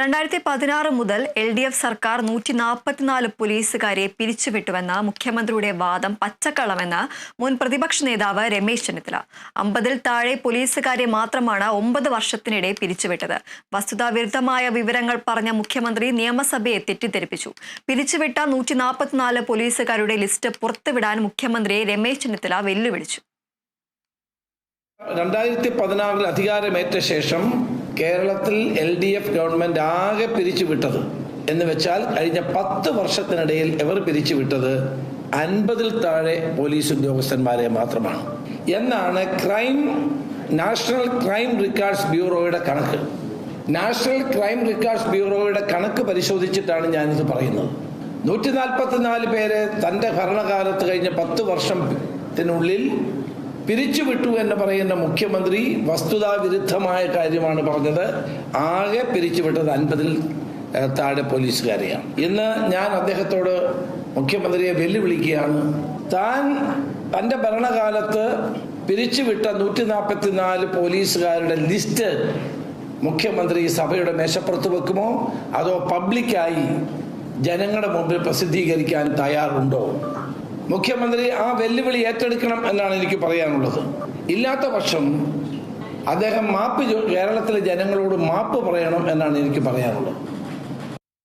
രണ്ടായിരത്തി പതിനാറ് മുതൽ എൽ ഡി എഫ് സർക്കാർ നൂറ്റി നാൽപ്പത്തിനാല് പോലീസുകാരെ പിരിച്ചുവിട്ടുവെന്ന മുഖ്യമന്ത്രിയുടെ വാദം പച്ചക്കള്ളമെന്ന് മുൻ പ്രതിപക്ഷ നേതാവ് രമേശ് ചെന്നിത്തല. അമ്പതിൽ താഴെ പോലീസുകാരെ മാത്രമാണ് ഒമ്പത് വർഷത്തിനിടെ പിരിച്ചുവിട്ടത്. വസ്തുതാവിരുദ്ധമായ വിവരങ്ങൾ പറഞ്ഞ മുഖ്യമന്ത്രി നിയമസഭയെ തെറ്റിദ്ധരിപ്പിച്ചു. പിരിച്ചുവിട്ട നൂറ്റി നാൽപ്പത്തിനാല് പോലീസുകാരുടെ ലിസ്റ്റ് പുറത്തുവിടാൻ മുഖ്യമന്ത്രിയെ രമേശ് ചെന്നിത്തല വെല്ലുവിളിച്ചു. രണ്ടായിരത്തി പതിനാറിൽ അധികാരമേറ്റ ശേഷം കേരളത്തിൽ എൽ ഡി എഫ് ഗവൺമെന്റ് ആകെ പിരിച്ചുവിട്ടത് എന്ന് വെച്ചാൽ കഴിഞ്ഞ പത്ത് വർഷത്തിനിടയിൽ എവർ പിരിച്ചു പിരിച്ചുവിട്ടത് അൻപതിൽ താഴെ പോലീസ് ഉദ്യോഗസ്ഥന്മാരെ മാത്രമാണ്. എന്നാണ് ക്രൈം നാഷണൽ ക്രൈം റെക്കോർഡ്സ് ബ്യൂറോയുടെ കണക്ക്. നാഷണൽ ക്രൈം റെക്കോർഡ്സ് ബ്യൂറോയുടെ കണക്ക് പരിശോധിച്ചിട്ടാണ് ഞാനിത് പറയുന്നത്. നൂറ്റി നാൽപ്പത്തിനാല് പേരെ തന്റെ ഭരണകാലത്ത് കഴിഞ്ഞ പത്ത് വർഷത്തിനുള്ളിൽ പിരിച്ചുവിട്ടു എന്ന് പറയുന്ന മുഖ്യമന്ത്രി വസ്തുതാ വിരുദ്ധമായ കാര്യമാണ് പറഞ്ഞത്. ആകെ പിരിച്ചുവിട്ടത് അൻപതിൽ താഴെ പോലീസുകാരെയാണ്. ഇന്ന് ഞാൻ അദ്ദേഹത്തോട് മുഖ്യമന്ത്രിയെ വെല്ലുവിളിക്കുകയാണ്. താൻ തന്റെ ഭരണകാലത്ത് പിരിച്ചുവിട്ട നൂറ്റി നാൽപ്പത്തിനാല് പോലീസുകാരുടെ ലിസ്റ്റ് മുഖ്യമന്ത്രി സഭയുടെ മേശപ്പുറത്ത് വെക്കുമോ? അതോ പബ്ലിക്കായി ജനങ്ങളുടെ മുമ്പിൽ പ്രസിദ്ധീകരിക്കാൻ തയ്യാറുണ്ടോ? മുഖ്യമന്ത്രി ആ വെല്ലുവിളി ഏറ്റെടുക്കണം എന്നാണ് എനിക്ക് പറയാനുള്ളത്. ഇല്ലാത്ത പക്ഷം അദ്ദേഹം മാപ്പ് കേരളത്തിലെ ജനങ്ങളോട് മാപ്പ് പറയണം എന്നാണ് എനിക്ക് പറയാനുള്ളത്.